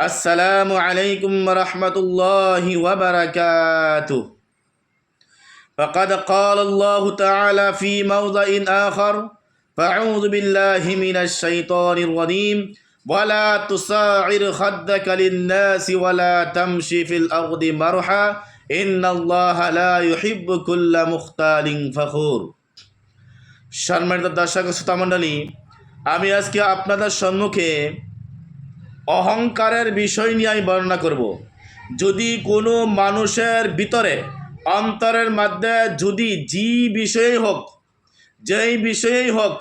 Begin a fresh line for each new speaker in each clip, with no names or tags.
السلام عليكم ورحمة الله وبركاته فقد قال الله تعالى في موضع آخر فأعوذ بالله من الشيطان الرجيم ولا تصاعر خدك للناس ولا تمشي في الأرض مرحا إن الله لا يحب كل مختال فخور সম্মানিত দর্শক শ্রোতা মণ্ডলী আমি আজকে আপনাদের সম্মুখে অহংকারের বিষয় নিয়ে আমি বর্ণনা করব। যদি কোনো মানুষের ভিতরে অন্তরের মধ্যে যদি যে বিষয়েই হোক, যেই বিষয়েই হোক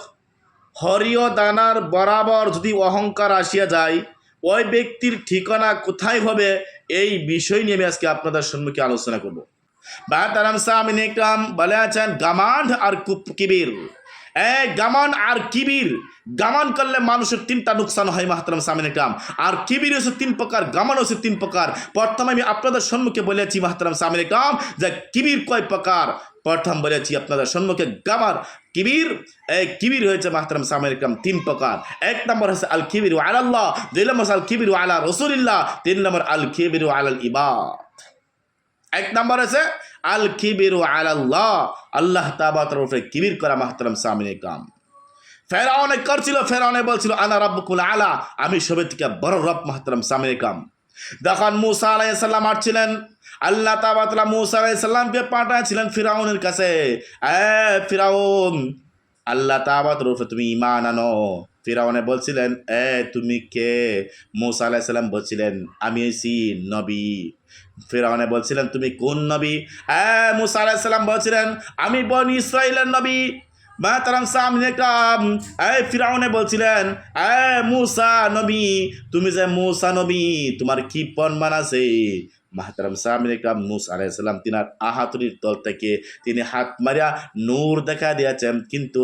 হরিয় দানার বরাবর যদি অহংকার আসিয়া যায়, ওই ব্যক্তির ঠিকানা কোথায় হবে, এই বিষয় নিয়ে আমি আজকে আপনাদের সম্মুখে আলোচনা করব। বাতারাম সামিন ইকরাম বলে আছেন, গামান্ড আর কুপ কিবির গামান আর কিবির। গামান করলে মানুষের তিনটা নুকসান হয়, মাহতারাম সামিন ইকরাম আর কিবির হচ্ছে তিন প্রকার, গামান হচ্ছে তিন প্রকার। প্রথমে আমি আপনাদের সম্মুখে বলেছি, মাহতারাম সামিন ইকরাম যে কিবির কয় প্রকার? প্রথম বলেছি আপনাদের সম্মুখে গামার কিবির। এই কিবির হয়েছে মাহতারাম সামিন ইকরাম তিন প্রকার। এক নম্বর হচ্ছে আল কিবির ও আলাল্লাহ দুই নম্বর আল কিবির ও আলা রসুলিল্লাহ, তিন নম্বর আল কিবির ও আলাল ইবাদ। এক নম্বর আছে আল কিবির আলাল্লাহ। আল্লাহ আল্লাহ তাবাতের উপরে কিবির করা মাহতারাম সামিন কাম। ফেরাউনে করছিল ফেরাউনে বলছিল আনা রব্বকুল আলা আমি সবে থেকে বড় রব মাহতারাম সামিন কাম। যখন মুসা আলাইসাল্লাম আসছিলেন, আল্লাহ তাবাতলা মুসা আলাইসাল্লামকে পাঠাচ্ছিলেন ফিরাউনের কাছে, এ ফিরাউন, আল্লাহ তাবাত উপরে তুমি ইমান আনো। ফিরাউনে বলছিলেন, এ, তুমি কে? মুসা আলাইসাল্লাম বলছিলেন, আমি এসি নবী। ফিরাউনে বলছিলেন, তুমি কোন নবী? হ্যাঁ মুসা আলাহিসাল্লাম বলছিলেন, আমি বন ইসরায়েলের নবী। মাতারাম সামনে কাম এই ফিরাউনে বলছিলেন, এ মুসা নবী, তুমি যে মুসা নবী, তোমার কি পণমান আছে? মাহতারাম সামনে কাম মুস আলাইসাল্লাম তিনার আহাতুরির তল থেকে তিনি হাত মারিয়া নূর দেখা দিয়েছেন। কিন্তু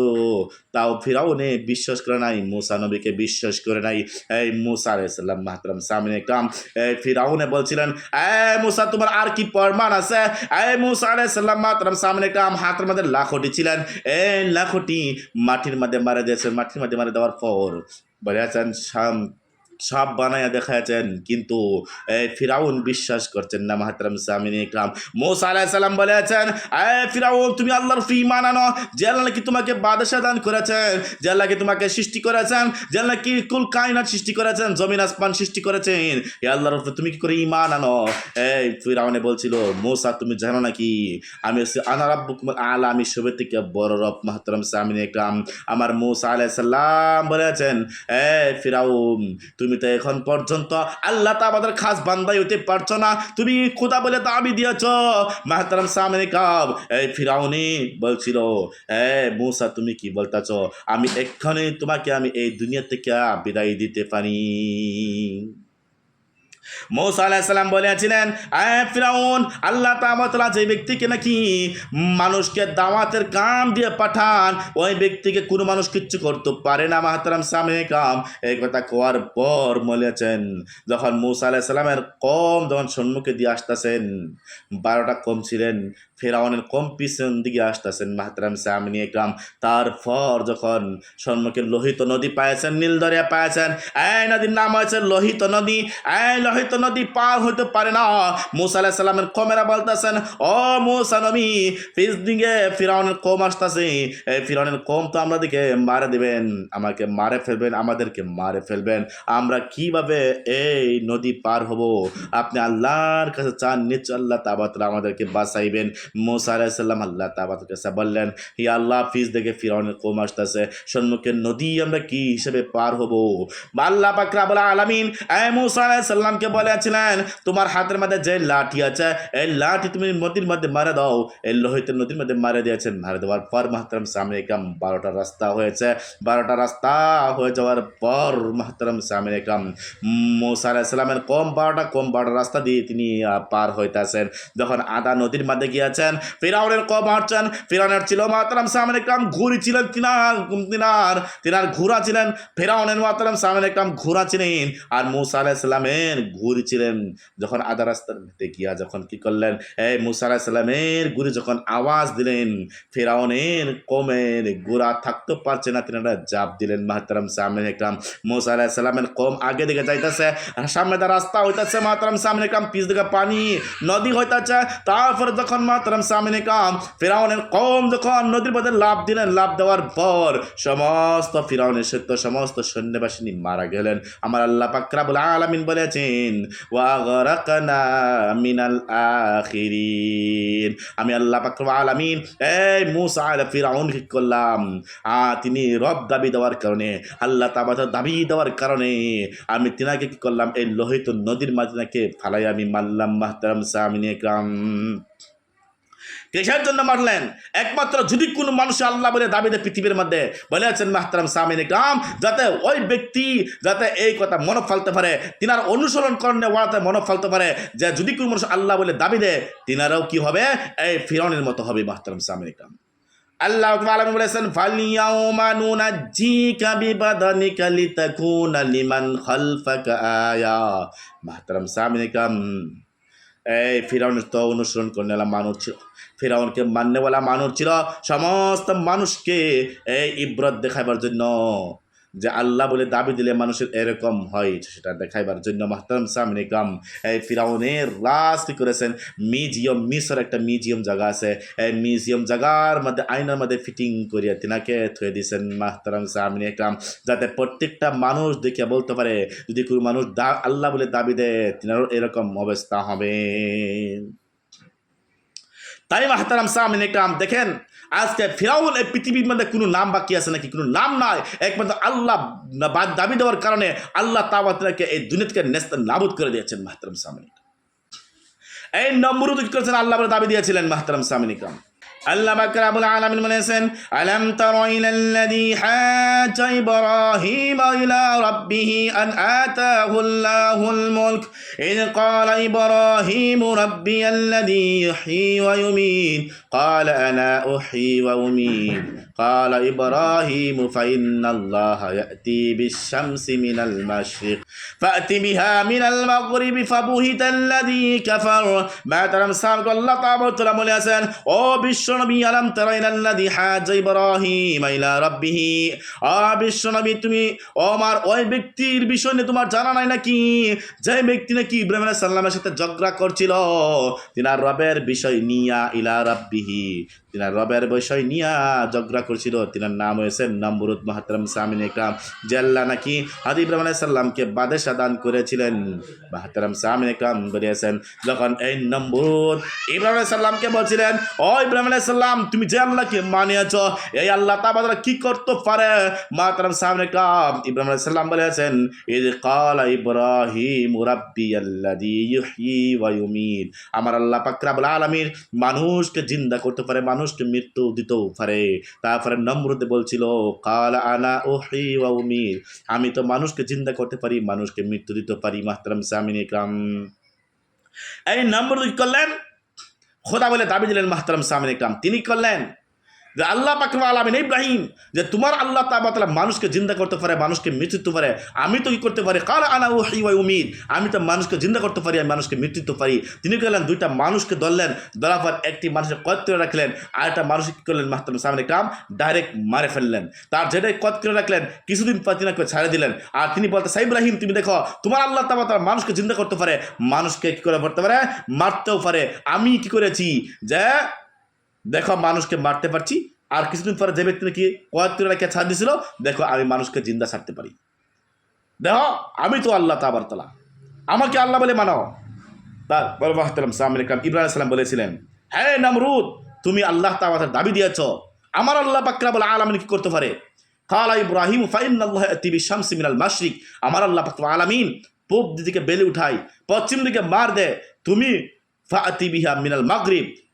তাও ফিরাউনে বিশ্বাস করে নাই, মুসা নবীকে বিশ্বাস করে নাই। এই মুসা আলাইসাল্লাম মাহতারাম সামনে কাম এই ফিরাউনে বলছিলেন এ মুসা, তোমার আর কি প্রমাণ আছে? এ মুসা আলাইসাল্লাম মাহতারাম সামনে কাম হাতের মধ্যে লাখটি ছিলেন। এই লাখটি মাটির মধ্যে মারা দিয়েছেন মাটির মধ্যে মারা দেওয়ার পর বলে আছেন সাপ বানাইয়া দেখাচ্ছেন কিন্তু ফিরাউন বিশ্বাস করছেন না, মাহাতারাম সামিন ইকরাম। মোসা আলাইসাল্লাম বলেছেন, এ ফিরাউন, তুমি আল্লাহর ফি মানানো যে আল্লাহ নাকি তোমাকে বাদশা দান করেছেন যে আল্লাহ তোমাকে সৃষ্টি করেছেন যে আল্লাহ নাকি কুল কায়নাত সৃষ্টি করেছেন, জমিন আসমান সৃষ্টি করেছেন। এ আল্লাহর তুমি কি করে ইমান আনো? এই ফিরাউনে বলছিল, মোসা, তুমি জানো নাকি, আমি হচ্ছে আনারাব্বুকুম আলা, আমি সবে থেকে বড় রব, মাহাতারাম সামিন ইকরাম। আমার মোসা আলাইসাল্লাম বলেছেন, এ ফিরাউন, তুমি তো এখন পর্যন্ত আল্লাহ তা আমাদের খাস বান্দাই হতে পারছ না। তুমি খোদা বলে দাবি দিয়েছ। মাহতারাম সামনে কাব এই ফিরাউনি, বলছিল, এ মূসা, তুমি কি বলতেছ? আমি এক্ষণে তোমাকে আমি এই দুনিয়া থেকে বিদায় দিতে পারি। মৌসা আলাহিসাল্লাম বলেছিলেন ফিরাউন, আল্লাহ তামতলা যে ব্যক্তিকে নাকি মানুষকে দাওয়াতের কাম দিয়ে পাঠান, ওই ব্যক্তিকে কোনো মানুষ কিচ্ছু করতে পারে না, মাহাতারাম সামনে কাম। এই কথা কোয়ার পর বলেছেন, যখন মৌসা আলাহিসাল্লামের কম যখন সম্মুখে দিয়ে আসতেছেন, বারোটা কম ছিলেন ফেরাউনের কম পিছন দিকে আসতেছেন, মাহতারাম সামনি একরাম তারপর যখন সম্মুখে লোহিত নদী পাইছেন নীলদরিয়া পাইছেন, এই নদীর নাম হয়েছে লোহিত নদী, এই লোহিত নদী পার হইতে পারে না। মুসা আলাহ সাল্লামের কমেরা বলতেছেন, ও মুসা নবী, পিছ দিকে ফিরাউনের কম আসতেছে, এই ফিরাউনের কম তো আমরা দিকে মারে দিবেন, আমাকে মারে ফেলবেন, আমাদেরকে মারে ফেলবেন, আমরা কীভাবে এই নদী পার হব? আপনি আল্লাহর কাছে চান, নিশ্চয় আল্লাহ তাবাতরা আমাদেরকে বাঁচাইবেন। মোসা আলাইসাল্লাম আল্লাহ তাবাতের কাছে বললেন, হি আল্লাহ ফিজ দেখে ফিরাউনের কম আসতেছে সম্মুখে নদী আমরা কি হিসেবে পার হব? আল্লাহ পাকরা বলা আলামিন, এ মুসা আলাইসাল্লামকে বলেছিলেন, তোমার হাতের মধ্যে যে লাঠি আছে, এই লাঠি তুমি নদীর মধ্যে মারে দাও। এই লোহিত নদীর মধ্যে মারে দিয়েছেন। মারে দেওয়ার পর মাহতারাম সামনে কাম বারোটা রাস্তা হয়েছে। বারোটা রাস্তা হয়ে যাওয়ার পর মাহতারাম সামনে কাম মোসা কম বারোটা কম বারোটা রাস্তা দিয়ে তিনি পার হইতেছেন। যখন আদা নদীর মধ্যে গিয়েছেন আসছেন ফেরাউনের কম আসছেন ফেরাউনের ছিল মাতারাম সামনে কাম ঘুরি ছিলেন তিনার তিনার তিনার ঘোড়া ছিলেন, ফেরাউনের মাতারাম সামনে কাম ঘোড়া ছিলেন, আর মুসা আলাহিসাল্লামের ঘুরি ছিলেন, যখন আদা রাস্তার ভেতরে গিয়া যখন কি করলেন, এই মুসা আলাহিসাল্লামের ঘুরি যখন আওয়াজ দিলেন, ফেরাউনের কমের গোড়া থাকতে পারছে না, তিনারা জাপ দিলেন মাহতারাম সামনে কাম মুসা আলাহিসাল্লামের কম আগে দিকে যাইতেছে সামনে রাস্তা হইতেছে মাহতারাম সামনে কাম পিছ দিকে পানি, নদী হইতেছে, তারপরে যখন সামনে কাম। ফেরাউনের কম যখন নদীর লাভ দিলেন লাভ দেওয়ার পর সমস্ত ফিরাউনের সত্য সমস্ত সৈন্যবাসিনী মারা গেলেন। আমার আল্লাহ আলামিন বলেছেন মিনাল আখিরিন। আমি আল্লাহ পাকরাবুল আলামিন, এই মুসা আলা ফিরাউন কি করলাম? আ, তিনি রব দাবি দেওয়ার কারণে, আল্লাহ তাবাতা দাবি দেওয়ার কারণে, আমি তিনাকে কি করলাম? এই লোহিত নদীর মাঝে নাকি ফালাই আমি মারলাম মাহতারাম সামিনে কাম। কিসের জন্য মারলেন? একমাত্র যদি কোনো মানুষ আল্লাহ বলে দাবি দেয় পৃথিবীর মধ্যে, বলে আছেন মাহতারাম সামিন ইকরাম যাতে ওই ব্যক্তি যাতে এই কথা মনে ফালতে পারে, তিনার অনুসরণ করণে ওয়াতে মনে ফালতে পারে, যে যদি কোনো মানুষ আল্লাহ বলে দাবি দেয়, তিনারাও কি হবে? এই ফিরনের মতো হবে মাহতারাম সামিন ইকরাম আল্লাহ তাআলা বলেছেন ফালিয়াউমা নুনাজ্জিকা বিবাদানিকা লিতাকুনা লিমান খালফাকা আয়া। মাহতারাম সামিন ইকরাম এই ফিরাউন তো অনুসরণ করনেওয়ালা মানুষ ছিল। ফিরাউনকে মাননেওয়ালা মানুষ ছিল। সমস্ত মানুষকে এই ইব্রত দেখাবার জন্য যে আল্লাহ বলে দাবি দিলে মানুষের এরকম হয়, সেটা দেখাইবার জন্য মাহতারাম সামনিকাম এই ফিরাউনের রাজ কি করেছেন? মিউজিয়াম মিশর একটা মিউজিয়াম জায়গা আছে, এই মিউজিয়াম জায়গার মধ্যে, আয়নার মধ্যে ফিটিং করিয়া তিনাকে থয়ে দিয়েছেন মাহতারাম সামনিকাম যাতে প্রত্যেকটা মানুষ দেখে বলতে পারে, যদি কোনো মানুষ দা, আল্লাহ বলে দাবি দেয় তিনারও এরকম অবস্থা হবে। তাই মাহতারাম সামিন একরাম, দেখেন আজকে ফেরাউন এই পৃথিবীর মধ্যে কোনো নাম বাকি আছে নাকি? কোনো নাম নাই। একমাত্র আল্লাহ দাবি দেওয়ার কারণে আল্লাহ তাবাতকে এই দুনিয়াকে নেস্ত নাবুদ করে দিয়েছেন, মাহতারাম সামিন এই নম্বরও করেছেন, আল্লাহ দাবি দিয়েছিলেন, মাহতারাম সামিন ইকরাম আল্লাহ বাকরাবুল আলামিন বলেছেন আলাম তারা ইলাল্লাযী হাজা ইব্রাহিম ইলা রাব্বিহি আন আতাহু আল্লাহুল মুলক إذ قال إبراهيم ربي الذي يحيي ويميت قال أنا أحيي وأميت قال إبراهيم فإن الله يأتي بالشمس من المشرق فأت بها من المغرب فبهت الذي كفر ما ترى مسامك الله تعالى বলে আছেন ও বিশ্বনবী আলাম তারা ইলাল্লাযী হাজা ইব্রাহিম ইলা রাব্বিহ ও বিশ্বনবী তুমি ও আমার ওই ব্যক্তির বিষয় নিয়ে তোমার জানা নাই নাকি যে ব্যক্তি নাকি ইব্রাহিম আলাইহিস সালামের সাথে ঝগড়া করছিল তিনার রবের বিষয় নিয়া ইলা রাব্বিহি তিনার রবের বিষয় নিয়া ঝগড়া করছিল। তিনার নাম হয়েছে নম্বরুদ মাহাতারাম সামিন একরাম যে আল্লাহ নাকি হাদি ইব্রাহিম আলাইহিস সালামকে বাদেশা দান করেছিলেন। মাহাতারাম সামিন একরাম বলেছেন যখন এই নম্বরুদ ইব্রাহিম সালামকে বলছিলেন, ও ইব্রাহিম সালাম, তুমি যে আল্লাহকে মানিয়েছ, এই আল্লাহ তাবাদরা কি করতে পারে? মাতারাম সামনে কাম ইব্রাহিম আলাইহিস সালাম বলেছেন ইদ কালা ইব্রাহিম রাব্বি আল্লাযী ইহয়ি ওয়া ইউমিত। আমার আল্লাহ পাক রব্বুল আলামিন মানুষকে জিন্দা করতে পারে, মানুষকে মৃত্যু দিতেও পারে। তারপরে নম্রদে বলছিল, কাল আনা ও মির আমি তো মানুষকে জিন্দা করতে পারি, মানুষকে মৃত্যু দিতে পারি, মাহতারাম সামিন ইকরাম। এই নম্রদ করলেন? খোদা বলে দাবি দিলেন মাহতারাম সামিন ইকরাম। তিনি করলেন? যে আল্লাহ পাকরম আলমিন, ইব্রাহিম, যে তোমার আল্লাহ তাবাতলা মানুষকে জিন্দা করতে পারে, মানুষকে মৃত্যু দিতে পারে, আমি তো কি করতে পারি? কাল আনা ও হি ওয়াই উমিদ আমি তো মানুষকে জিন্দা করতে পারি, আমি মানুষকে মৃত্যু পারি। তিনি করলেন? দুইটা মানুষকে ধরলেন, ধরার পর একটি মানুষের কত করে রাখলেন আর একটা মানুষ কি করলেন? মাহতাম সামনে কাম ডাইরেক্ট মারে ফেললেন। তার যেটাই কত করে রাখলেন, কিছুদিন পর তিনি ছাড়ে দিলেন। আর তিনি বলতে সাই ইব্রাহিম, তুমি দেখো, তোমার আল্লাহ তাবাতলা মানুষকে জিন্দা করতে পারে, মানুষকে কি করে করতে পারে? মারতেও পারে। আমি কি করেছি? যে দেখো মানুষকে মারতে পারছি। আর কিছুদিন পরে যে ব্যক্তি নাকি কয়েকটি রেখে ছাড় দিয়েছিল, দেখো, আমি মানুষকে জিন্দা ছাড়তে পারি। দেখো, আমি তো আল্লাহ তাবার তালা আমাকে আল্লাহ বলে মানো তার বরবাহতালাম সালাম ইব্রাহিম সালাম বলেছিলেন হ্যাঁ নামরুদ, তুমি আল্লাহ তাবাতার দাবি দিয়েছ। আমার আল্লাহ পাকরা বলে আলামিন কি করতে পারে? কালা ইব্রাহিম ফাইন আল্লাহ তিবি শামসি মিনাল মাশরিক। আমার আল্লাহ পাক আলামিন পূব দিকে বেলে উঠাই পশ্চিম দিকে মার দে। তুমি মিনাল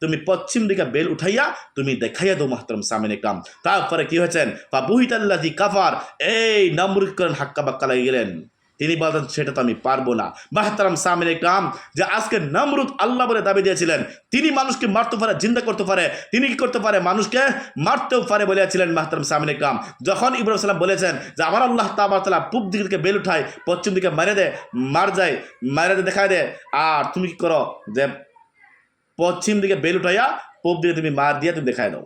তুমি পশ্চিম দিকে বেল উঠাইয়া তুমি দেখাইয়া দো মাহতরম সামিনে কাম তারপরে কি হয়েছেন? বা বুহিতাল্লাদি কাফার, এই নামরুদ হাক্কা বাক্কা লাগিয়ে গেলেন। তিনি বলতেন সেটা তো আমি পারব না। মাহতারাম সামিন ইকরাম যে আজকে নমরুদ আল্লাহ বলে দাবি দিয়েছিলেন, তিনি মানুষকে মারতে পারে, জিন্দা করতে পারে। তিনি কি করতে পারে? মানুষকে মারতেও পারে বলেছিলেন মাহতারাম সামিন কাম যখন ইব্রাহিম সাল্লাম বলেছেন যে, আমার আল্লাহ তাবাতলা পূব দিক বেল উঠায়, পশ্চিম দিকে মেরে দে, মার যায়, মেরে দে, দেখায় দে, আর তুমি কি করো যে পশ্চিম দিকে বেল উঠাইয়া, পূব দিকে তুমি মার দিয়ে তুমি দেখায় দাও।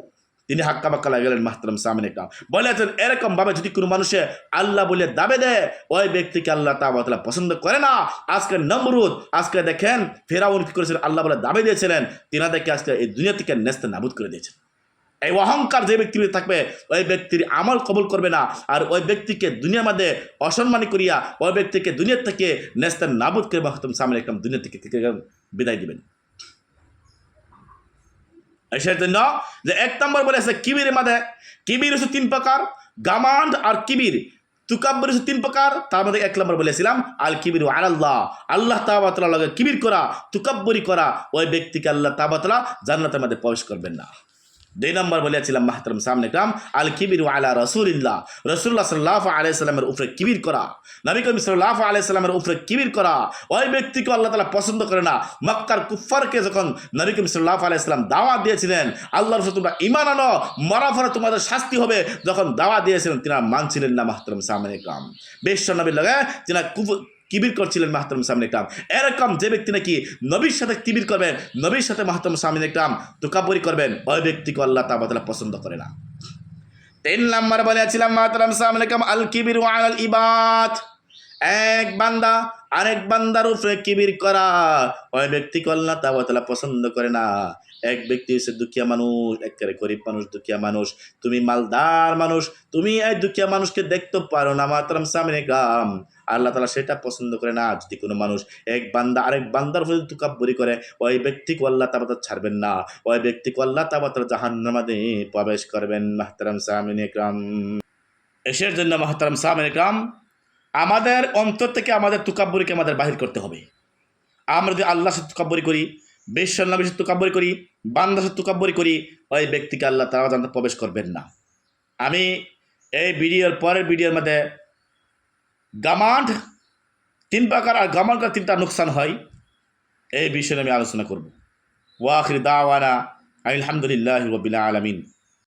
তিনি হাক্কা বাক্কা লাগলেন মাহতারাম সামিন ইকরাম বলেছেন, এরকম ভাবে যদি কোনো মানুষে আল্লাহ বলে দাবে দেয়, ওই ব্যক্তিকে আল্লাহ তাবাতলা পছন্দ করে না। আজকে নমরুদ, আজকে দেখেন, ফেরাউন কি করেছিলেন আল্লাহ বলে দাবি দিয়েছিলেন, তিনাদেরকে আজকে এই দুনিয়া থেকে নেস্তে নাবুদ করে দিয়েছেন। এই অহংকার যে ব্যক্তির থাকবে, ওই ব্যক্তির আমল কবল করবে না। আর ওই ব্যক্তিকে দুনিয়ার মধ্যে অসম্মানী করিয়া, ওই ব্যক্তিকে দুনিয়ার থেকে নেস্তে নাবুদ করে মাহতাম সামনে একদম দুনিয়া থেকে বিদায় দিবেন। সেই যে এক নম্বর বলেছে কিবির মধ্যে কিবির হচ্ছে তিন প্রকার, গামান্ড আর কিবির। তুকাব্বর হচ্ছে তিন প্রকার, তার মধ্যে এক নম্বর বলেছিলাম, আল কিবির আল্লাহ। আল্লাহ তাবাতলা কিবির করা, তুকাব্বরি করা, ওই ব্যক্তিকে আল্লাহ তাবাতলা জান্নাতের মধ্যে প্রবেশ করবেন না। দুই নম্বর বলেছিলাম, মাহতারাম, সামনে কাম, আল কিবির আলা রসুলিল্লাহ। রসুল্লাহ সাল্লাহ আলাইসাল্লামের উপরে কিবির করা। নবী করিম সাল্লাহ আলাইসাল্লামের উপরে কিবির করা। ওই ব্যক্তিকে আল্লাহ তালা পছন্দ করে না। মক্কার কুফারকে যখন নবী করিম সাল্লাহ আলাইসাল্লাম দাওয়া দিয়েছিলেন আল্লাহ রসুল তোমরা ইমান আনো মরা ফলে তোমাদের শাস্তি হবে, যখন দাওয়া দিয়েছিলেন, তিনারা মানছিলেন না, মাহতারাম, সামনে কাম। বিশ্ব নবীর লগে তিনা কিবির করছিলেন মাহতারম সামনে একরাম। এরকম যে ব্যক্তি নাকি নবীর সাথে কিবির করবেন, নবীর সাথে মাহতারম সামনে একরাম তোকাবরি করবেন, ওই ব্যক্তিকে আল্লাহ তাবাতলা পছন্দ করে না। তিন নম্বর বলেছিলাম মাহতারাম সামনে আল কিবির আল ইবাদ। এক বান্দা আরেক বান্দার উপরে কিবির করা, ওই ব্যক্তিকে আল্লাহ তাবাতলা পছন্দ করে না। এক ব্যক্তি হচ্ছে দুঃখিয়া মানুষ, একেবারে গরিব মানুষ, দুঃখিয়া মানুষ। তুমি মালদার মানুষ, তুমি এই দুঃখিয়া মানুষকে দেখতে পারো না, মাতরাম সামনে গাম আল্লাহ তালা সেটা পছন্দ করে না, যদি কোনো মানুষ এক বান্দা, আরেক বান্দার উপরে তুকাব্বরি করে, ওই ব্যক্তিকে আল্লাহ তাবাত ছাড়বেন না। ওই ব্যক্তিকে আল্লাহ তাবাত জাহান্নামাদে প্রবেশ করবেন মাহতারাম সামিন একরাম এসের জন্য মাহতারাম সামিন একরাম আমাদের অন্তর থেকে আমাদের তুকাব্বরিকে আমাদের বাহির করতে হবে। আমরা যদি আল্লাহ সাথে তুকাব্বরি করি বেশ্বর নবীর কাব্যরি করি, বান্দা সাথে তুকাব্বরি করি, ওই ব্যক্তিকে আল্লাহ তারা জানতে প্রবেশ করবেন না। আমি এই ভিডিওর পরের ভিডিওর মধ্যে গামান্ড, তিন প্রকার আর গামান্ড করার তিনটা নুকসান হয়, এই বিষয়ে আমি আলোচনা করব। ওয়াখির দাওয়ানা আলহামদুলিল্লাহ রবিল আলমিন।